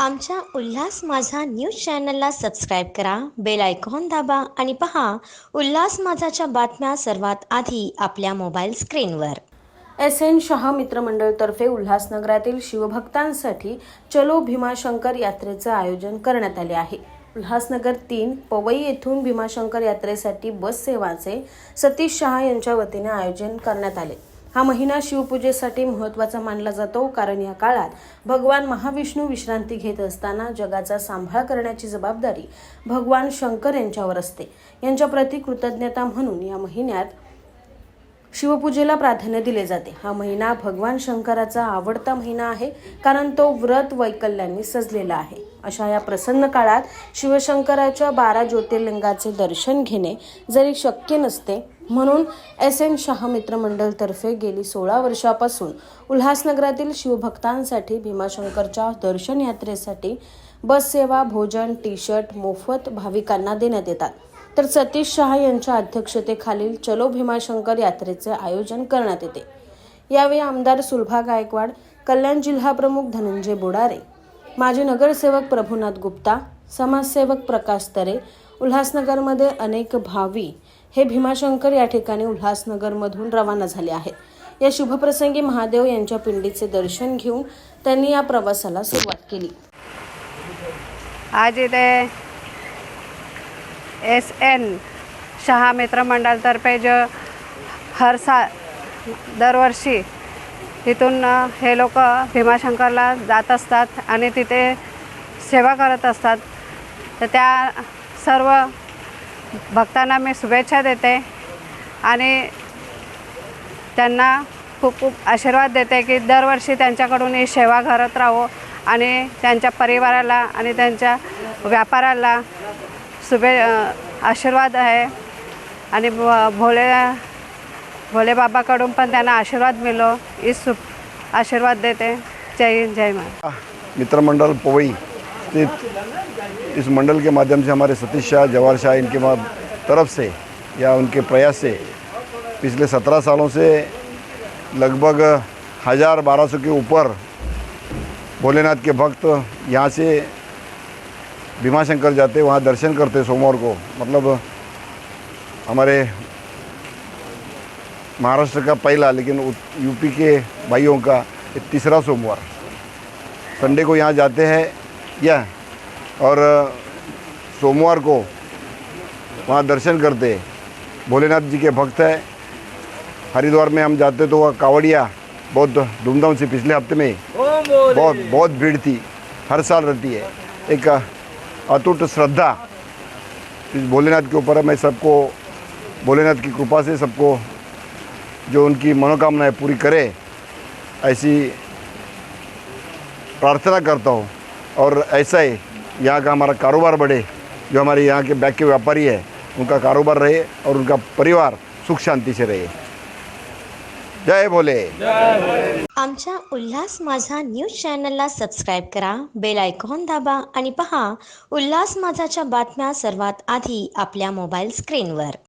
आमच्या उल्हास माझा न्यूज चॅनलला सबस्क्राईब करा बेल आयकॉन दाबा आणि पहा उल्हास माझाच्या बातम्या सर्वात आधी आपल्या मोबाईल स्क्रीनवर. एस एन शाह मित्रमंडळतर्फे उल्हासनगरातील शिवभक्तांसाठी चलो भीमाशंकर यात्रेचं आयोजन करण्यात आले आहे. उल्हासनगर तीन पवई येथून भीमाशंकर यात्रेसाठी बस सेवाचे सतीश शहा यांच्या वतीने आयोजन करण्यात आले. हा महिना शिवपूजेसाठी महत्त्वाचा मानला जातो कारण या काळात भगवान महाविष्णू विश्रांती घेत असताना जगाचा सांभाळ करण्याची जबाबदारी भगवान शंकर यांच्यावर असते. यांच्या प्रती कृतज्ञता म्हणून या महिन्यात शिवपूजेला प्राधान्य दिले जाते. हा महिना भगवान शंकराचा आवडता महिना आहे कारण तो व्रत वैकल्यांनी सजलेला आहे. अशा या प्रसन्न काळात शिवशंकराच्या बारा ज्योतिर्लिंगाचे दर्शन घेणे जरी शक्य नसते म्हणून एस एन शाह मित्रमंडळतर्फे गेली सोळा वर्षापासून उल्हासनगरातील शिवभक्तांसाठी भीमाशंकरच्या दर्शन यात्रेसाठी बस सेवा भोजन टी शर्ट मोफत भाविकांना देण्यात येतात. तर सतीश शहा यांच्या अध्यक्षतेखालील चलो भीमाशंकर यात्रेचे आयोजन करण्यात येते. यावेळी आमदार सुलभा गायकवाड कल्याण जिल्हा प्रमुख धनंजय बोडारे माजी नगरसेवक प्रभुनाथ गुप्ता समाजसेवक प्रकाश तरे उल्हासनगरमध्ये अनेक भावी हे भीमाशंकर या ठिकाणी उल्हासनगरमधून रवाना झाले आहेत. या शुभप्रसंगी महादेव यांच्या पिंडीचे दर्शन घेऊन त्यांनी या प्रवासाला सुरुवात केली. आज इथे एस एन शहा मित्रमंडळातर्फे जो हर सा दरवर्षी तिथून हे लोक भीमाशंकरला जात असतात आणि तिथे सेवा करत असतात. तर त्या सर्व भक्तांना मी शुभेच्छा देते आणि त्यांना खूप खूप आशीर्वाद देते की दरवर्षी त्यांच्याकडून ही सेवा करत राहो आणि त्यांच्या परिवाराला आणि त्यांच्या व्यापाराला शुभे आशीर्वाद आहे. आणि भोले भोले बाबाकडून पण त्यांना आशीर्वाद मिळो ही शुभ आशीर्वाद देते. जय हिंद जय मा मित्रमंडळ पवई स्थित इस मंडल के माध्यम से हमारे सतीश शाह, जवाहर शाह इनके तरफ़ से या उनके प्रयास से पिछले सत्रह सालों से लगभग हज़ार बारह सौ के ऊपर भोलेनाथ के भक्त यहाँ से भीमाशंकर जाते, वहाँ दर्शन करते सोमवार को। मतलब हमारे महाराष्ट्र का पहला, लेकिन यूपी के भाइयों का तीसरा सोमवार। संडे को यहाँ जाते हैं। या और सोमवार को वहाँ दर्शन करते। भोलेनाथ जी के भक्त हैं। हरिद्वार में हम जाते तो वह कावड़िया बहुत धूमधाम से पिछले हफ़्ते में बहुत बहुत भीड़ थी। हर साल रहती है। एक अटूट श्रद्धा इस भोलेनाथ के ऊपर है। मैं सबको भोलेनाथ की कृपा से सबको जो उनकी मनोकामनाएँ पूरी करे ऐसी प्रार्थना करता हूँ। और ऐसा ही यहाँ का हमारा कारोबार बढ़े जो हमारे यहाँ के बैग के व्यापारी है उनका कारोबार रहे और उनका परिवार सुख शांति से रहे। जय भोले। आमच्या उल्हास माझा न्यूज चॅनलला सबस्क्राईब करा बेल आयकॉन दाबा आणि पहा उल्हास माझाच्या बातम्या सर्वात आधी आपल्या मोबाईल स्क्रीनवर.